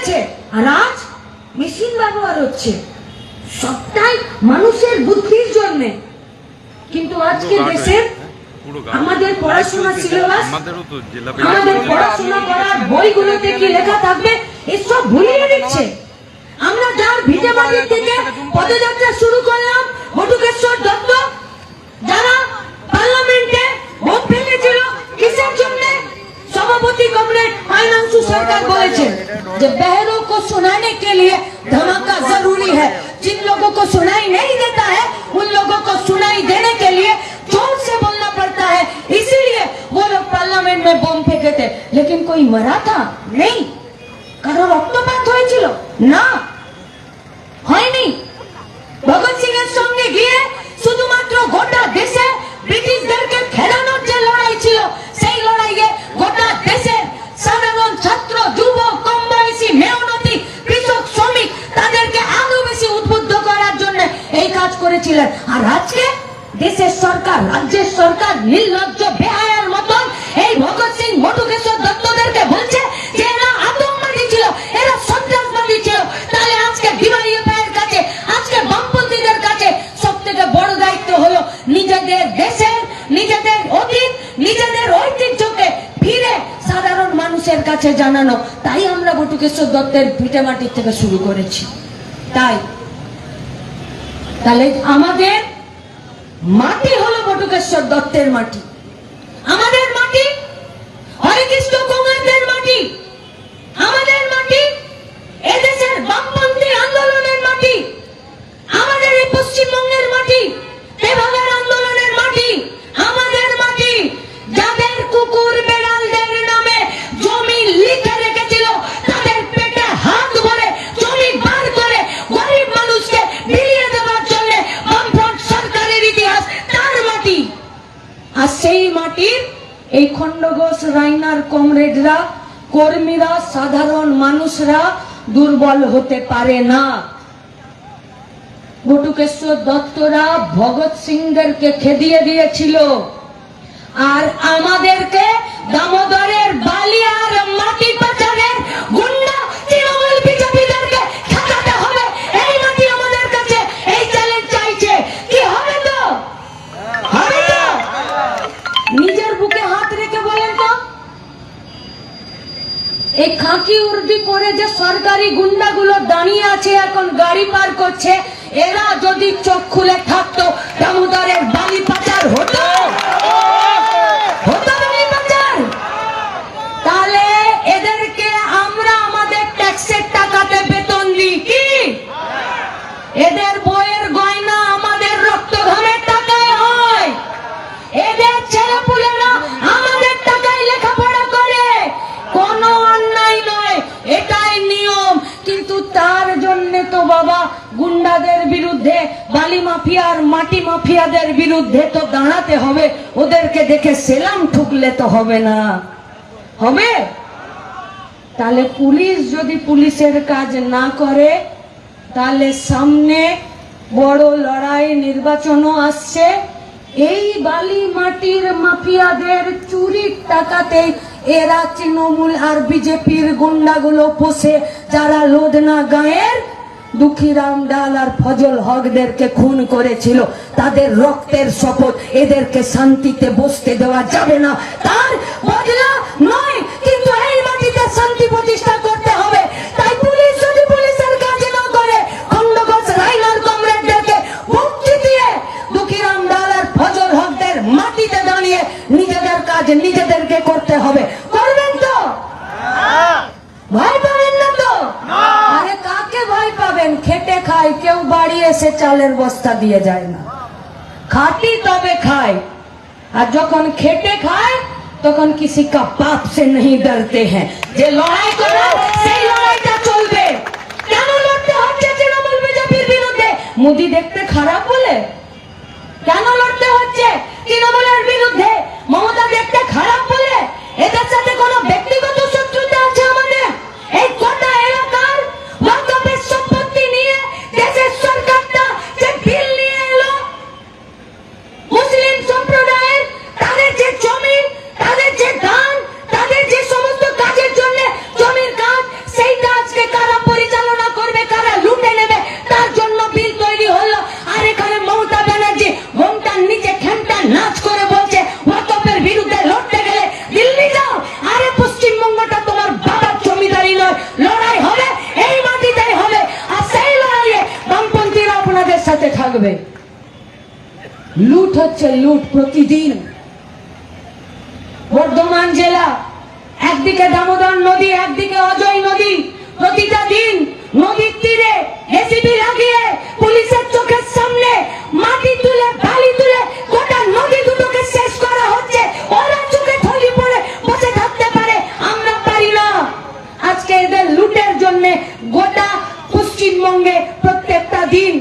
আজ মেশিন ব্যবহার হচ্ছে। সবটাই মানুষের বুদ্ধির জন্য। কিন্তু আজকে দেশের হয়ে। আমাদের পড়াশোনার সিলেবাস আমাদেরও তো জেলা আমাদের পড়াশোনা করার বইগুলোতে কি লেখা থাকবে এসব ভুলিয়ে দিচ্ছে। আমরা যার ভিটে বাড়ির থেকে পদযাত্রা শুরু করলাম বটুকেশ্বর দত্ত যারা পার্লামেন্টে ভোট ফেলেছিল কিসের জন্য? সভাপতি কমরেড ফাইনান্সু সরকার বলেছেন যে बहरों को सुनाने के लिए धमाका जरूरी है जिन लोगों को सुनाई नहीं देता है उन लोगों को सुनाई देने के लिए जोर से बोलना पड़ता है इसीलिए वो लोग पार्लियामेंट में बम फेंके थे लेकिन कोई मरा था नहीं কারো রক্তপাত হয়েছিল না হয়নি ভগৎ সিং এর সঙ্গে গিয়ে শুধুমাত্র গোটা দেশে ব্রিটিশদেরকে খেলানোর করেছিলেন। আর আজকে দেশের সরকার, রাজ্যের সরকার নির্লজ্জ, বেহায়ার মতন এই ভগৎ সিং বটুকেশ্বর দত্তদেরকে বলছে যে এরা আতঙ্কবাদী ছিল, এরা সন্ত্রাসবাদী ছিল। তাহলে আজকে কাছে, আজকে বামপন্থীদের কাছে সব থেকে বড় দায়িত্ব হলো নিজেদের দেশের, নিজেদের অতীত, নিজেদের ঐতিহ্যকে ফিরে সাধারণ মানুষের কাছে জানানো। তাই আমরা বটুকেশ্বর দত্তের ভিটে মাটির থেকে শুরু করেছি। তাই তাহলে আমাদের মাটি হলো বটুকেশ্বর দত্তের মাটি। এই ঘোষ রাইনার কমরেডরা, কর্মীরা, সাধারণ মানুষরা দুর্বল হতে পারে না। বটুকেশ্বর দত্তরা ভগৎ কে খেদিয়ে দিয়েছিল। আর আমাদেরকে দামোদরের বালিয়ার মাটি এই খাঁকি উর্দি পরে যে সরকারি গুন্ডাগুলো দাঁড়িয়ে আছে, এখন গাড়ি পার করছে, এরা যদি চোখ খুলে থাকতো, দামোদরের বালি মাটি মাফিয়াদের বিরুদ্ধে তো দাঁড়াতে হবে। ওদেরকে দেখে সেলাম ঠুকলে তো হবে না। হবে? তাহলে পুলিশ যদি পুলিশের কাজ না করে, তাহলে সামনে বড় লড়াই নির্বাচনও আসছে। এই বালি মাটির মাফিয়াদের চুরির টাকাতে এরা তৃণমূল আর বিজেপির গুন্ডাগুলো পোষে, যারা লোদনা গায়ের দুঃখীরাম ডাল আর ফজল হকদেরকে খুন করেছিল। তাদের রক্তের শপথ এদেরকে শান্তিতে বসতে দেওয়া যাবে না। তার বদলা নয় কিন্তু এই মাটিতে শান্তি প্রতিষ্ঠা করতে হবে। তাই পুলিশ যদি পুলিশের কাজ না করে খন্ডঘোষ রাইনার কমরেডদেরকে মুক্তি দিয়ে দুঃখীরাম ডাল আর ফজল হকদের মাটিতে দাঁড়িয়ে নিজেদের কাজ নিজেদেরকে করতে হবে। করবেন তো? ভয় খাবেন খেটে খায় কেউ বাড়ি এসে চালের বস্তা দিয়ে যায় না। খাটি তবে খায়। আর যখন খেটে খায়, তখন কিসি কা পাপ সে নেই ডরতে হ্যাঁ। যে লড়াই করো, সেই লড়াইটা চলবে। কেন লড়তে হচ্ছে তৃণমূল বিজেপির বিরুদ্ধে? মোদি দেখতে খারাপ বলে? কেন লড়তে হচ্ছে? তৃণমূলের বিরুদ্ধে? মমতা দেখতে খারাপ বলে? এদের সাথে কোনো ব্যক্তিগত থাকবে লুট হচ্ছে লুট প্রতিদিন বর্ধমান জেলা একদিকে দামোদর নদী একদিকে অজয় নদী প্রতিটা দিন নদীর তীরে এসিবি লাগিয়ে পুলিশের চোখের সামনে মাটি তুলে বালি তুলে গোটা নদী দুটোকে শেষ করা হচ্ছে। ওরা চোখে থলি পড়ে, বসে থাকতে পারে। আমরা পারি না। আজকে এদের লুটের জন্য গোটা পশ্চিমবঙ্গে প্রত্যেকটা দিন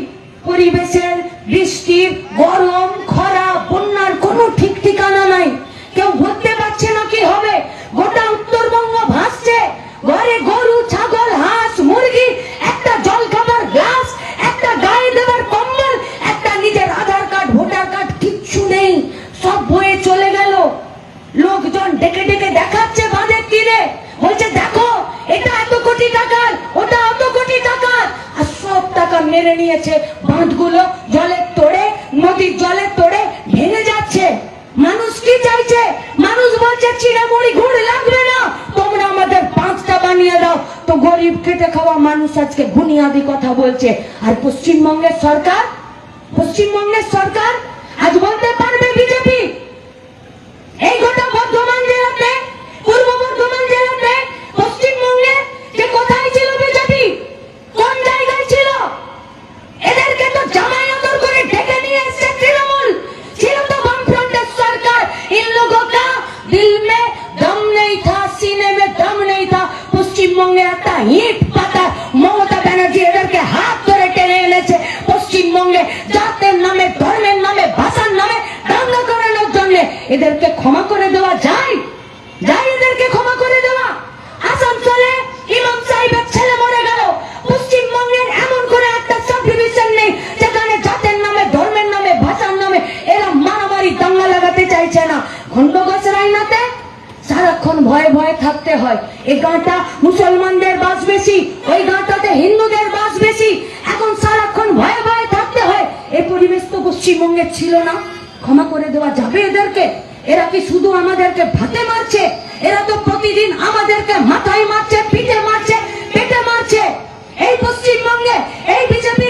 পরিবেশের বৃষ্টির গরম, খরা, বন্যার কোনো ঠিক ঠিকানা নাই। কেউ বুঝতে পারছে না কি হবে। গোটা উত্তরবঙ্গ ভাসছে। ঘরে গরু, ছাগল, হাঁস, মুরগি, একটা জল খাবার গ্লাস, একটা গায়ে দেবার কম্বল, একটা নিজের আধার কার্ড, ভোটার কার্ড, কিচ্ছু নেই। সব বয়ে চলে গেল। লোকজন ডেকে ডেকে দেখাচ্ছে বাঁধের তীরে। বলছে, দেখো এটা এত কোটি টাকার, ওটা অত কোটি টাকার। আর সব টাকা মেরে নিয়েছে বাঁধগুলো জলের তোড়ে, নদীর জলের তোড়ে, ভেঙে যাচ্ছে। মানুষ কি চাইছে? মানুষ বলছে, চিড়ামুড়ি ঘুর লাগবে না। তোমরা আমাদের পাঁচটা বানিয়ে দাও। তো গরিব খেটে খাওয়া মানুষ আজকে বুনিয়াদি কথা বলছে। আর পশ্চিমবঙ্গের সরকার? পশ্চিমবঙ্গের সরকার আজ বলতে পারবে বিজেপি? এই গোটা বর্ধমান থাকতে হয়। এই গাঁটা মুসলমানদের বাস বেশি, ওই গাঁটাতে হিন্দুদের বাস বেশি। এখন সারাক্ষণ ভয়ে ভয়ে থাকতে হয়। এই পরিবেশ তো পশ্চিমবঙ্গে ছিল না। ক্ষমা করে দেওয়া যাবে এদেরকে। এরা কি শুধু আমাদেরকে ভাতে মারছে? এরা তো প্রতিদিন আমাদেরকে মাথায় মারছে, পিঠে মারছে, পেটে মারছে। এই পশ্চিমবঙ্গে এই বিজেপির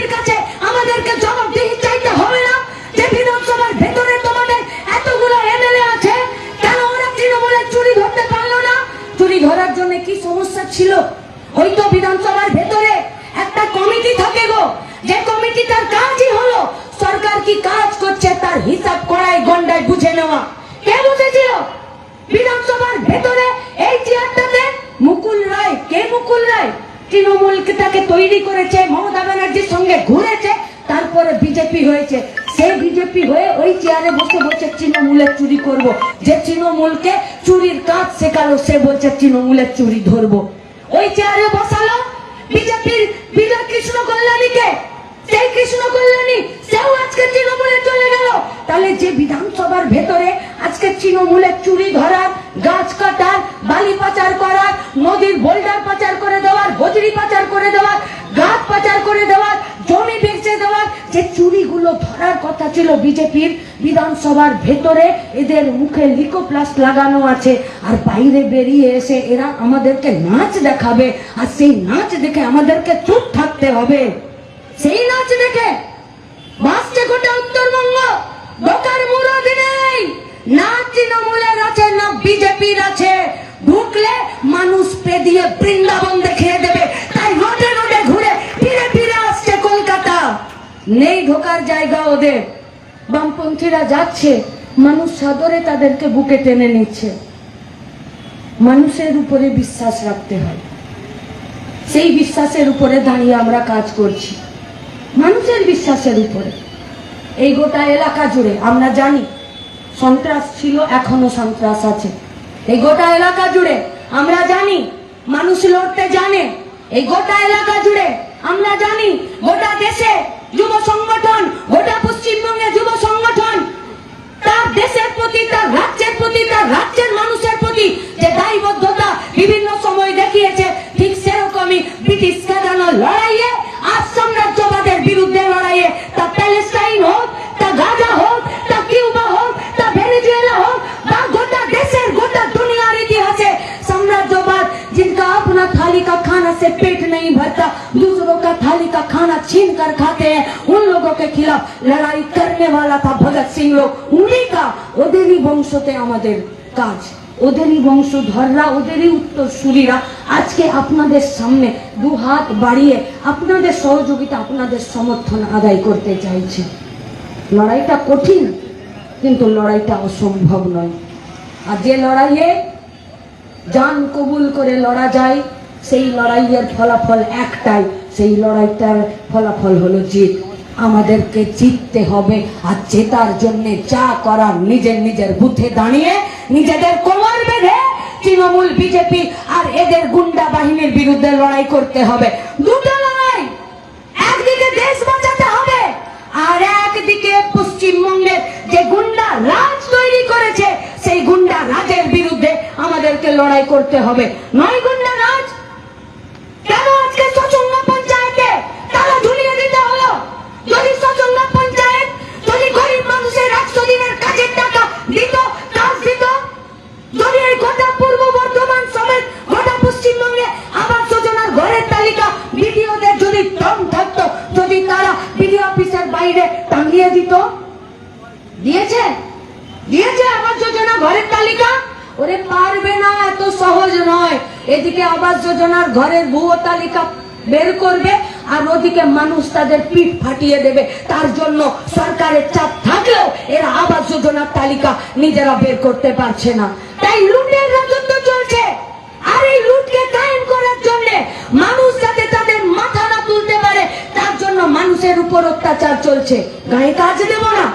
ছিল ওই তো বিধানসভার ভেতরে একটা কমিটি থাকে গো। যে কমিটিটার কাজই হলো, সরকার কি কাজ করছে তার হিসাব করায় গন্ডায় বুঝে নেওয়া। কে বুঝেছিল? বিধানসভার ভেতরে এই চেয়ারটাতে মুকুল রায়। কে মুকুল রায়? তৃণমূলকে তাকে তৈরি করেছে? মমতা ব্যানার্জির সঙ্গে ঘুরেছে, তারপরে বিজেপি হয়েছে। সে বিজেপি হয়ে ওই চেয়ারে বসে বসে তৃণমূলের চুরি করব। যে তৃণমূলকে চুরির কাজ শেখালো, সে বলছে তৃণমূলের চুরি ধরবো। ওই চেয়ারে বসালো বিজেপির বিজয় কৃষ্ণ কল্যাণীকে। সেই কৃষ্ণ কল্যাণী, সেও আজকে তৃণমূলে চলে গেল। তাহলে যে বিধানসভার ভেতরে আজকে তৃণমূলের চুরি ধরার, গাছ কাটার, বালি পাচার করার, নদীর বোল্ডার পাচার করে দেওয়ার, বজরি পাচার করে দেওয়ার, গাছ পাচার করে দেওয়ার জমি বেচে দেওয়ার যে চুরিগুলো ধরার কথা ছিল বিজেপির বিধানসভার ভেতরে, এদের মুখে লিকোপ্লাস লাগানো আছে। আর বাইরে বেরিয়ে এসে এরা আমাদেরকে নাচ দেখাবে, আর সেই নাচ দেখে আমাদেরকে চুপ থাকতে হবে। সেই নাচ দেখে বাসছে গোটা উত্তরবঙ্গ। ঢোকার মুরদ নেই। না তৃণমূলের আছে, না বিজেপির আছে। ঢুকলে মানুষ পে দিয়ে বৃন্দাবন নেই ঢোকার জায়গা ওদের। বামপন্থীরা যাচ্ছে, মানুষ সাদরে তাদেরকে বুকে টেনে নিচ্ছে। মানুষের উপরে বিশ্বাস রাখতে হয়। সেই বিশ্বাসের উপরে দাঁড়িয়ে আমরা কাজ করছি। মানুষের বিশ্বাসের উপরে। এই গোটা এলাকা জুড়ে, আমরা জানি, সন্ত্রাস ছিল, এখনও সন্ত্রাস আছে। এই গোটা এলাকা জুড়ে, আমরা জানি, মানুষ লড়তে জানে। এই গোটা এলাকা জুড়ে, আমরা জানি, গোটা দেশে যুব সংগঠন, গোটা পশ্চিমবঙ্গে যুব সংগঠন, তার দেশের প্রতি, তার রাজ্যের প্রতি, তার রাজ্যের মানুষের প্রতি যে দায়বদ্ধতা বিভিন্ন সময় দেখিয়েছে, ঠিক সেরকমই ব্রিটিশ কাটানো লড়াইয়ে আর সাম্রাজ্যবাদের বিরুদ্ধে छीन कर खाते हैं उन लोगों के खिलाफ लड़ाई करने वाला था भगत सिंह लोग उन्हीं का ওদেরই বংশতে আমাদের কাজ ওদেরই বংশধররা ওদেরই উত্তরসূরিরা আজকে আপনাদের সামনে দু হাত বাড়িয়ে আপনাদের সহযোগিতা আপনাদের সমর্থন আদায় করতে চাইছে লড়াইটা কঠিন কিন্তু লড়াইটা অসম্ভব নয় আর যে লড়াইয়ে জান কবুল করে লড়া যায় সেই লড়াইয়ের ফলাফল একটাই সেই লড়াইটার ফলাফল হলো জিত। আমাদেরকে জিততে হবে আর জেতার জন্য যা করার নিজের নিজের বুথে দাঁড়িয়ে নিজেদের কোমর বেঁধে তৃণমূল, বিজেপি আর এদের গুন্ডা বাহিনীর বিরুদ্ধে লড়াই করতে হবে। দুটো লড়াই। একদিকে দেশ বাঁচাতে হবে আর একদিকে পশ্চিমবঙ্গের যে গুন্ডা রাজ তৈরি করেছে, সেই গুন্ডা রাজের বিরুদ্ধে আমাদেরকে লড়াই করতে হবে। নয় বিডিওদের থাকতো, যদি তারা বিডিও অফিসের বাইরে টাঙিয়ে দিত। দিয়েছে? দিয়েছে আবাস যোজনা ঘরের তালিকা? ওরে পারবে না, এত সহজ নয়। এদিকে আবাস যোজনার ঘরের ভুয়ো তালিকা বের করবে, আর ওদিকে মানুষ তাদের পিঠ ফাটিয়ে দেবে। তার জন্য সরকারের চাপ থাকলেও এরা আবাস যোজনার তালিকা নিজেরা বের করতে পারছে না। তাই লুটের রাজত্ব চলছে। অত্যাচার চলছে। গায়ে কাজ দেব না।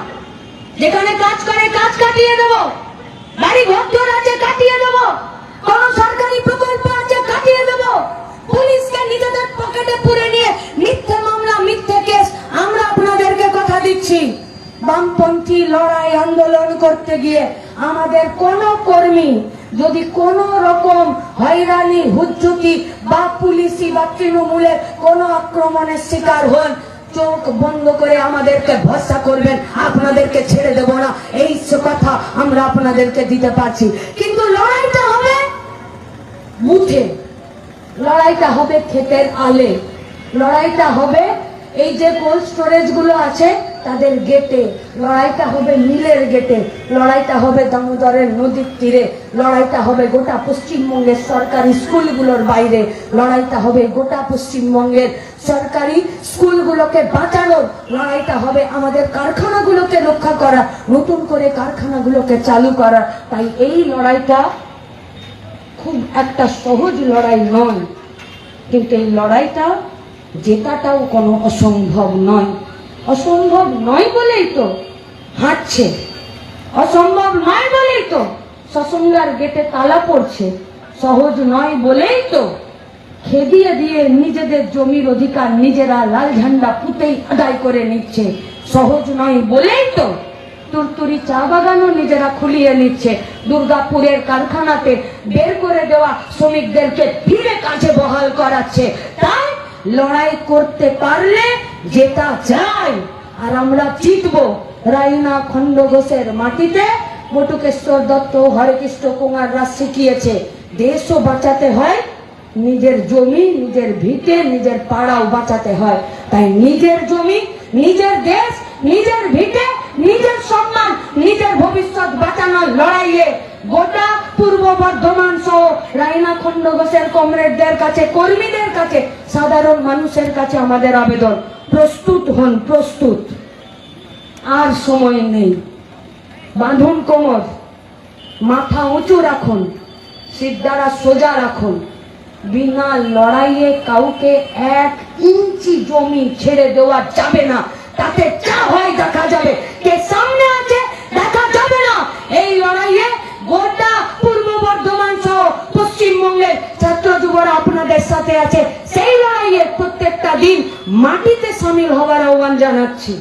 যেখানে কাজ করে, কাজ কাটিয়ে দেবো। বাড়ি ঘর আছে, কাটিয়ে দেবো। কোন সরকারি প্রকল্প আছে, কাটিয়ে দেবো। পুলিশকে নিজেদের পকেটে পুরে নিয়ে মিথ্যে মামলা, মিথ্যে কেস আমরা আপনাদেরকে কথা দিচ্ছি। বামপন্থী লড়াই আন্দোলন করতে গিয়ে আমাদের কোন কর্মী যদি কোন রকম হয়রানি, হুজ্জুতি বা পুলিশি বা তৃণমূলের কোন আক্রমণের শিকার হন চোখ বন্ধ করে আমাদেরকে ভরসা করবেন, আপনাদেরকে ছেড়ে দেব না। এই কথা আমরা আপনাদেরকে দিতে পারছি। কিন্তু লড়াইটা হবে মুঠে। লড়াইটা হবে ক্ষেতের আলে। লড়াইটা হবে এই যে কোল্ড স্টোরেজগুলো আছে তাদের গেটে। লড়াইটা হবে মিলের গেটে। লড়াইটা হবে দামোদরের নদীর তীরে। লড়াইটা হবে গোটা পশ্চিমবঙ্গের সরকারি স্কুলগুলোর বাইরে। লড়াইটা হবে গোটা পশ্চিমবঙ্গের সরকারি স্কুলগুলোকে বাঁচানোর। লড়াইটা হবে আমাদের কারখানাগুলোকে রক্ষা করা, নতুন করে কারখানাগুলোকে চালু করা। তাই এই লড়াইটা খুব একটা সহজ লড়াই নয়। কিন্তু এই লড়াইটা জেতাটাও কোনো অসম্ভব নয়। অসম্ভব নয় বলেই তো হাঁটছে। অসম্ভব নয় বলেই তো সসঙ্গার গেটে তালা পড়ছে। সহজ নয় বলেই তো খেদিয়ে দিয়ে নিজেদের জমির অধিকার নিজেরা লাল ঝান্ডা পুঁতেই আদায় করে নিচ্ছে। সহজ নয় বলেই তো তুরতুরি চা বাগানও নিজেরা খুলিয়ে নিচ্ছে। দুর্গাপুরের কারখানাতে বের করে দেওয়া শ্রমিকদেরকে ফিরে কাছে বহাল করাচ্ছে। তাই লড়াই করতে পারলে যেটা যায় আর আমরা জিতবো। রাইনা খন্ড ঘোষের মাটিতে বটুকেশ্বর দত্ত হরেকৃষ্ণ কুমাররা শিখিয়েছে, দেশও বাঁচাতে হয়, নিজের জমি, নিজের ভিটে, নিজের পাড়াও বাঁচাতে হয়। তাই নিজের জমি, নিজের দেশ, নিজের ভিটে, নিজের সম্মান, নিজের ভবিষ্যৎ বাঁচানোর লড়াইয়ে গোটা পূর্ব বর্ধমান সহ রাইনা খন্ড ঘোষের কমরেডদের কাছে, কর্মীদের কাছে, সাধারণ মানুষের কাছে আমাদের আবেদন। প্রস্তুত হন, প্রস্তুত। আর সময় নেই। বাঁধুন কোমর, মাথা উঁচু রাখুন সিদ্ধারা সোজা রাখুন। বিনা লড়াইয়ে কাউকে এক ইঞ্চি জমি ছেড়ে দেওয়া যাবে না। তাতে যা হয় দেখা যাবে। কে সামনে আছে দেখা যাবে না এই লড়াইয়ে গোটা পূর্ব বর্ধমান সহ পশ্চিমবঙ্গের ছাত্র যুবরা আপনাদের সাথে আছে। সেই লড়াইয়ের প্রত্যেকটা দিন মাটিতে সামিল হওয়ার আহ্বান জানাচ্ছি।